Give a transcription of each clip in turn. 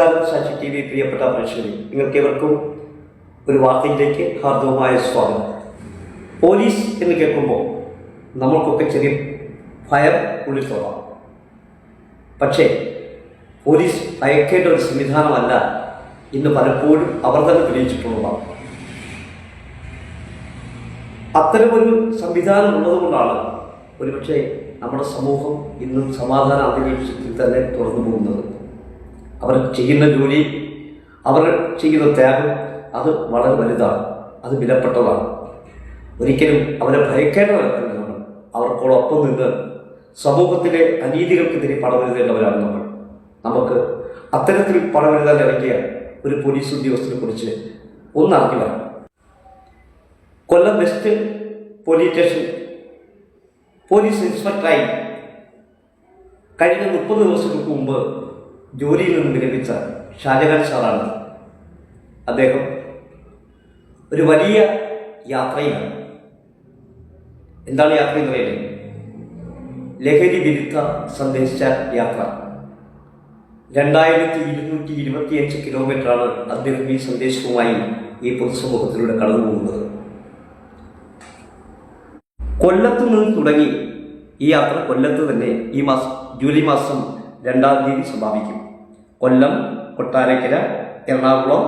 നമസ്കാരം സാക്ഷി T V പ്രിയപ്പെട്ട പ്രേക്ഷകരെ നിങ്ങൾക്ക് ഏവർക്കും ഒരു വാർത്തയിലേക്ക് ഹാർദവമായ സ്വാഗതം. പോലീസ് എന്ന് കേൾക്കുമ്പോൾ നമ്മൾക്കൊക്കെ ചെറിയ ഭയം ഉള്ളിൽ തോന്നാം പക്ഷേ പോലീസ് ഭയക്കേണ്ട ഒരു സംവിധാനമല്ല ഇന്ന് പലപ്പോഴും അവർ തന്നെ തെളിയിച്ചിട്ടുള്ളതാണ്. അത്തരമൊരു സംവിധാനം ഉള്ളതുകൊണ്ടാണ് ഒരുപക്ഷെ നമ്മുടെ സമൂഹം ഇന്നും സമാധാന അന്തരീക്ഷത്തിൽ തന്നെ തുറന്നു പോകുന്നത്. അവർ ചെയ്യുന്ന ജോലി അവർ ചെയ്യുന്ന ത്യാഗം അത് വളരെ വലുതാണ്. അത് വിലപ്പെട്ടതാണ്. ഒരിക്കലും അവരെ ഭയക്കേണ്ടതല്ല നമ്മൾ അവർക്കോടൊപ്പം നിന്ന് സമൂഹത്തിലെ അനീതികൾക്കെതിരെ പടവരുതേണ്ടവരാണ് നമ്മൾ. നമുക്ക് അത്തരത്തിൽ പടവരുതാൻ ഇറങ്ങിയ ഒരു പോലീസ് ഉദ്യോഗസ്ഥനെ കുറിച്ച് ഒന്നറിഞ്ഞു വരാം Kollam west police station police ഇൻസ്പെക്ടറായി കഴിഞ്ഞ മുപ്പത് ദിവസങ്ങൾക്ക് മുമ്പ് ജോലിയിൽ നിന്ന് വിരമിച്ച ഷാജഹാൻ സാറാണ് അദ്ദേഹം ഒരു വലിയ യാത്രയാണ് എന്താണ് യാത്ര എന്ന് പറയുന്നത് ലഹരി വിരുദ്ധ സന്ദേശ യാത്ര. രണ്ടായിരത്തി ഇരുന്നൂറ്റി ഇരുപത്തിയഞ്ച് കിലോമീറ്ററാണ് അദ്ദേഹം ഈ സന്ദേശവുമായി ഈ പൊതുസമൂഹത്തിലൂടെ കടന്നു പോകുന്നത് കൊല്ലത്ത് നിന്ന് തുടങ്ങി ഈ യാത്ര കൊല്ലത്ത് തന്നെ ഈ മാസം ജൂലൈ മാസം രണ്ടാം തീയതി സമാപിക്കും. കൊല്ലം കൊട്ടാരക്കര എറണാകുളം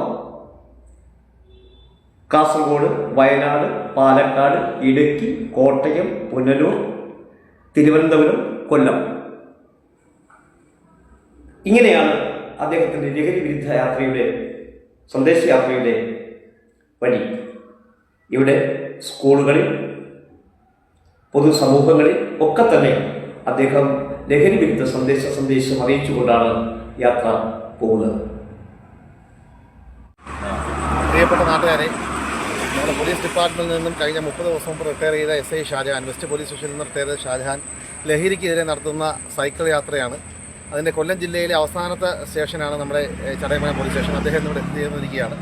കാസർഗോഡ് വയനാട് പാലക്കാട് ഇടുക്കി കോട്ടയം പുനലൂർ തിരുവനന്തപുരം കൊല്ലം. ഇങ്ങനെയാണ് അദ്ദേഹത്തിന്റെ ലഹരി വിരുദ്ധ യാത്രയുടെ സന്ദേശയാത്രയുടെ വഴി. ഇവിടെ സ്കൂളുകളിൽ പൊതുസമൂഹങ്ങളിൽ ഒക്കെ തന്നെ അദ്ദേഹം ലഹരി വിരുദ്ധ സന്ദേശ സന്ദേശം അറിയിച്ചുകൊണ്ടാണ് യാത്ര പോകുന്നത്. പ്രിയപ്പെട്ട നാട്ടുകാരെ നമ്മുടെ പോലീസ് ഡിപ്പാർട്ട്മെന്റിൽ നിന്നും കഴിഞ്ഞ മുപ്പത് ദിവസം മുമ്പ് റിട്ടയർ ചെയ്ത S I Shajahan west police സ്റ്റേഷനിൽ നിന്ന് റിട്ടയർ ചെയ്ത ഷാജഹാൻ ലഹരിക്കെതിരെ നടത്തുന്ന സൈക്കിൾ യാത്രയാണ്. അതിന്റെ കൊല്ലം ജില്ലയിലെ അവസാനത്തെ സ്റ്റേഷനാണ് നമ്മുടെ ചടയമന പോലീസ് സ്റ്റേഷൻ. അദ്ദേഹം ഇവിടെ എത്തി എത്തിയിരിക്കുകയാണ്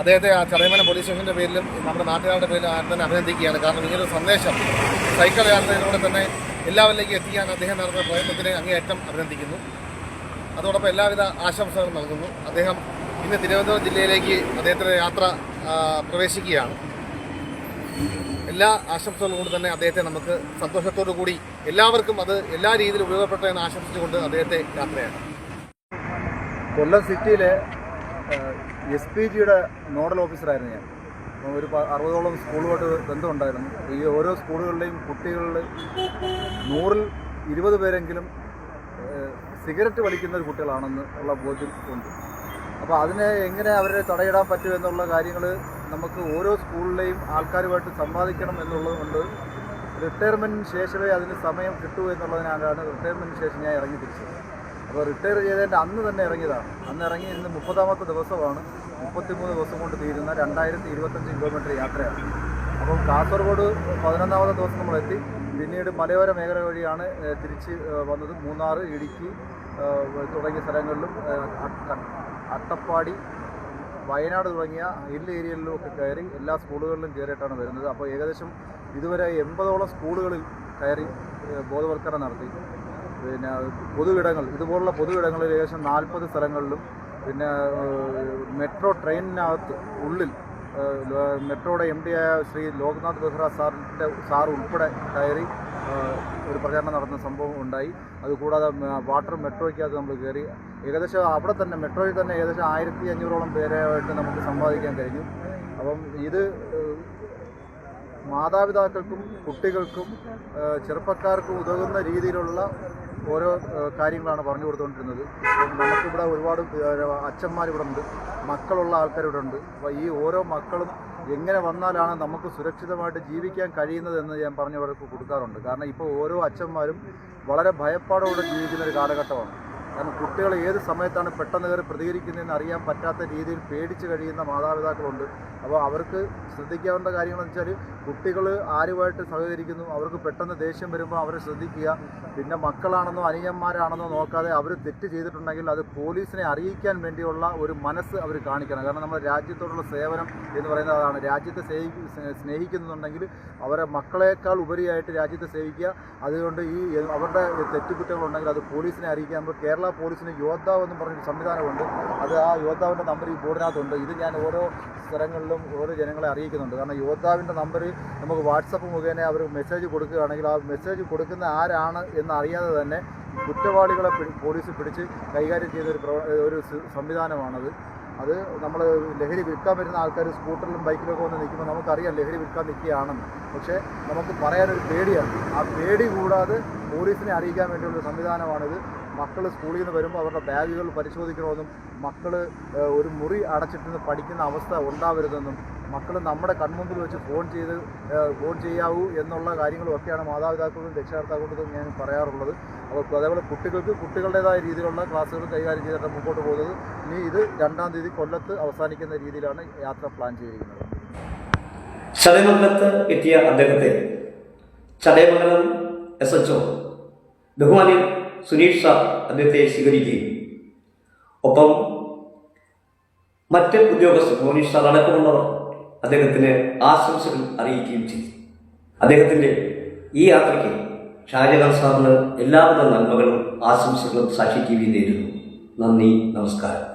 അദ്ദേഹത്തെ ആ ചടയമന പോലീസ് സ്റ്റേഷന്റെ പേരിലും നമ്മുടെ നാട്ടുകാരുടെ പേരിലും ആരും തന്നെ അഭിനന്ദിക്കുകയാണ്. കാരണം ഇങ്ങനൊരു സന്ദേശം സൈക്കിൾ യാത്രയിലൂടെ തന്നെ എല്ലാവരിലേക്കും എത്തിക്കാൻ അദ്ദേഹം നടത്തുന്ന പ്രയത്നത്തിന് അങ്ങേയറ്റം അഭിനന്ദിക്കുന്നു. അതോടൊപ്പം എല്ലാവിധ ആശംസകളും നൽകുന്നു. അദ്ദേഹം ഇന്ന് തിരുവനന്തപുരം ജില്ലയിലേക്ക് അദ്ദേഹത്തിന്റെ യാത്ര പ്രവേശിക്കുകയാണ്. എല്ലാ ആശംസകളും കൊണ്ട് തന്നെ അദ്ദേഹത്തെ നമുക്ക് സന്തോഷത്തോടു കൂടി എല്ലാവർക്കും അത് എല്ലാ രീതിയിലും ഉപയോഗപ്പെട്ട എന്ന് ആശംസിച്ചുകൊണ്ട് അദ്ദേഹത്തെ യാത്രയാണ്. കൊല്ലം സിറ്റിയിലെ എസ് പി ജിയുടെ നോഡൽ ഓഫീസറായിരുന്നു ഞാൻ. ഒരു അറുപതോളം സ്കൂളുമായിട്ട് ബന്ധമുണ്ടായിരുന്നു. ഈ ഓരോ സ്കൂളുകളിലെയും കുട്ടികളിൽ നൂറിൽ ഇരുപത് പേരെങ്കിലും സിഗരറ്റ് വലിക്കുന്ന കുട്ടികളാണെന്ന് ഉള്ള ബോധ്യം ഉണ്ട്. അപ്പോൾ അതിനെ എങ്ങനെ അവരെ തടയിടാൻ പറ്റും എന്നുള്ള കാര്യങ്ങൾ നമുക്ക് ഓരോ സ്കൂളിലെയും ആൾക്കാരുമായിട്ട് സംവാദിക്കണം എന്നുള്ളത് കൊണ്ട് റിട്ടയർമെന്റിന് ശേഷമേ അതിന് സമയം കിട്ടൂ എന്നുള്ളതിനാലാണ് റിട്ടയർമെന്റിന് ശേഷം ഞാൻ ഇറങ്ങി തിരിച്ചത്. അപ്പോൾ റിട്ടയർ ചെയ്തതിന്റെ അന്ന് തന്നെ ഇറങ്ങിയതാണ്. അന്ന് ഇറങ്ങി ഇന്ന് മുപ്പതാമത്തെ ദിവസമാണ് മുപ്പത്തിമൂന്ന് ദിവസം കൊണ്ട് തീരുന്ന രണ്ടായിരത്തി ഇരുപത്തഞ്ച് കിലോമീറ്റർ യാത്രയാണ്. അപ്പം കാസർഗോഡ് പതിനൊന്നാമത്തെ ദിവസം നമ്മളെത്തി. പിന്നീട് മലയോര മേഖല വഴിയാണ് തിരിച്ച് വന്നത്. മൂന്നാർ ഇടുക്കി തുടങ്ങിയ സ്ഥലങ്ങളിലും അട്ടപ്പാടി വയനാട് തുടങ്ങിയ ഹിൽ ഏരിയകളിലും ഒക്കെ കയറി എല്ലാ സ്കൂളുകളിലും കയറിയിട്ടാണ് വരുന്നത്. അപ്പോൾ ഏകദേശം ഇതുവരെ എൺപതോളം സ്കൂളുകളിൽ കയറി ബോധവൽക്കരണം നടത്തി. പിന്നെ പൊതുവിടങ്ങൾ ഇതുപോലുള്ള പൊതുവിടങ്ങളിൽ ഏകദേശം നാൽപ്പത് സ്ഥലങ്ങളിലും പിന്നെ മെട്രോ ട്രെയിനിനകത്ത് ഉള്ളിൽ മെട്രോയുടെ എം ഡി ആയ ശ്രീ ലോക്നാഥ് ബെഹ്റ സാറിന്റെ സാർ ഉൾപ്പെടെ കയറി ഒരു പ്രചാരണം നടന്ന സംഭവം ഉണ്ടായി. അതുകൂടാതെ വാട്ടർ മെട്രോയ്ക്കകത്ത് നമ്മൾ കയറി. ഏകദേശം അവിടെ തന്നെ മെട്രോയിൽ തന്നെ ഏകദേശം ആയിരത്തി അഞ്ഞൂറോളം പേരായിട്ട് നമുക്ക് സമ്പാദിക്കാൻ കഴിഞ്ഞു. അപ്പം ഇത് മാതാപിതാക്കൾക്കും കുട്ടികൾക്കും ചെറുപ്പക്കാർക്കും ഉതകുന്ന രീതിയിലുള്ള ഓരോ കാര്യങ്ങളാണ് പറഞ്ഞു കൊടുത്തുകൊണ്ടിരുന്നത് നമുക്കിവിടെ ഒരുപാട് അച്ഛന്മാരിവിടെ ഉണ്ട് മക്കളുള്ള ആൾക്കാരിവിടെ ഉണ്ട് അപ്പോൾ ഈ ഓരോ മക്കളും എങ്ങനെ വന്നാലാണ് നമുക്ക് സുരക്ഷിതമായിട്ട് ജീവിക്കാൻ കഴിയുന്നത് എന്ന് ഞാൻ പറഞ്ഞവർക്ക് കൊടുക്കാറുണ്ട്. കാരണം ഇപ്പോൾ ഓരോ അച്ഛന്മാരും വളരെ ഭയപ്പാടോടെ ജീവിക്കുന്ന ഒരു കാലഘട്ടമാണ്. കാരണം കുട്ടികൾ ഏത് സമയത്താണ് പെട്ടെന്ന് കയറി പ്രതികരിക്കുന്നതെന്ന് അറിയാൻ പറ്റാത്ത രീതിയിൽ പേടിച്ച് കഴിയുന്ന മാതാപിതാക്കളുണ്ട്. അപ്പോൾ അവർക്ക് ശ്രദ്ധിക്കാവേണ്ട കാര്യങ്ങളെന്ന് വെച്ചാൽ കുട്ടികൾ ആരുമായിട്ട് സഹകരിക്കുന്നു അവർക്ക് പെട്ടെന്ന് ദേഷ്യം വരുമ്പോൾ അവരെ ശ്രദ്ധിക്കുക. പിന്നെ മക്കളാണെന്നോ അനിയന്മാരാണെന്നോ നോക്കാതെ അവർ തെറ്റ് ചെയ്തിട്ടുണ്ടെങ്കിൽ അത് പോലീസിനെ അറിയിക്കാൻ വേണ്ടിയുള്ള ഒരു മനസ്സ് അവർ കാണിക്കണം. കാരണം നമ്മുടെ രാജ്യത്തോടുള്ള സേവനം എന്ന് പറയുന്നത് അതാണ്. രാജ്യത്തെ സ്നേഹിക്കുന്നുണ്ടെങ്കിൽ അവരെ മക്കളെക്കാൾ ഉപരിയായിട്ട് രാജ്യത്തെ സേവിക്കുക അതുകൊണ്ട് ഈ അവരുടെ തെറ്റുകുറ്റങ്ങളുണ്ടെങ്കിൽ അത് പോലീസിനെ അറിയിക്കാൻ കേരള പോലീസിന് യോദ്ധാവ് എന്ന് പറഞ്ഞൊരു സംവിധാനമുണ്ട്. അത് ആ യോദ്ധാവിന്റെ നമ്പർ ഈ ബോർഡിനകത്തുണ്ട്. ഇത് ഞാൻ ഓരോ സ്ഥലങ്ങളിലും ഓരോ ജനങ്ങളെ അറിയിക്കുന്നുണ്ട് കാരണം യോദ്ധാവിന്റെ നമ്പർ നമുക്ക് വാട്സപ്പ് മുഖേന അവർ മെസ്സേജ് കൊടുക്കുകയാണെങ്കിൽ ആ മെസ്സേജ് കൊടുക്കുന്ന ആരാണ് എന്ന് അറിയാതെ തന്നെ കുറ്റവാളികളെ പോലീസ് പിടിച്ച് കൈകാര്യം ചെയ്ത ഒരു ഒരു സംവിധാനമാണത്. അത് നമ്മൾ ലഹരി വിൽക്കാൻ വരുന്ന ആൾക്കാർ സ്കൂട്ടറിലും ബൈക്കിലൊക്കെ വന്ന് നിൽക്കുമ്പോൾ നമുക്കറിയാം ലഹരി വിൽക്കാൻ നിൽക്കുകയാണെന്ന്. പക്ഷേ നമുക്ക് പറയാനൊരു പേടിയാണ്. ആ പേടി കൂടാതെ പോലീസിനെ അറിയിക്കാൻ വേണ്ടിയുള്ള സംവിധാനമാണിത്. മക്കൾ സ്കൂളിൽ നിന്ന് വരുമ്പോൾ അവരുടെ ബാഗുകൾ പരിശോധിക്കണമെന്നും മക്കൾ ഒരു മുറി അടച്ചിട്ട് പഠിക്കുന്ന അവസ്ഥ ഉണ്ടാവരുതെന്നും മക്കൾ നമ്മുടെ കൺമുമ്പിൽ വെച്ച് ഫോൺ ചെയ്ത് ഫോൺ ചെയ്യാവൂ എന്നുള്ള കാര്യങ്ങളൊക്കെയാണ് മാതാപിതാക്കളും രക്ഷകർത്താക്കളും ഞാൻ പറയാറുള്ളത്. അപ്പോൾ അതേപോലെ കുട്ടികൾക്ക് കുട്ടികളുടേതായ രീതിയിലുള്ള ക്ലാസ്സുകൾ കൈകാര്യം ചെയ്തിട്ട് മുമ്പോട്ട് പോകുന്നത്. ഇനി ഇത് രണ്ടാം തീയതി കൊല്ലത്ത് അവസാനിക്കുന്ന രീതിയിലാണ് യാത്ര പ്ലാൻ ചെയ്തിരിക്കുന്നത്. ചടയമംഗലത്ത് എത്തിയ അദ്ദേഹത്തെ ചടയമംഗലം എസ് എച്ച് ഒ ബഹുമാനി സുനീഷ് സാർ അദ്ദേഹത്തെ സ്വീകരിക്കുകയും ഒപ്പം മറ്റ് ഉദ്യോഗസ്ഥർ സാർ അടക്കമുള്ളവർ അദ്ദേഹത്തിന് ആശംസകൾ അറിയിക്കുകയും ചെയ്തു. അദ്ദേഹത്തിന്റെ ഈ യാത്രയ്ക്ക് ഷാജഹാൻ സാറിന് എല്ലാവിധ നന്മകളും ആശംസകളും സാക്ഷിക്കുകയും നേരുന്നു. നന്ദി നമസ്കാരം.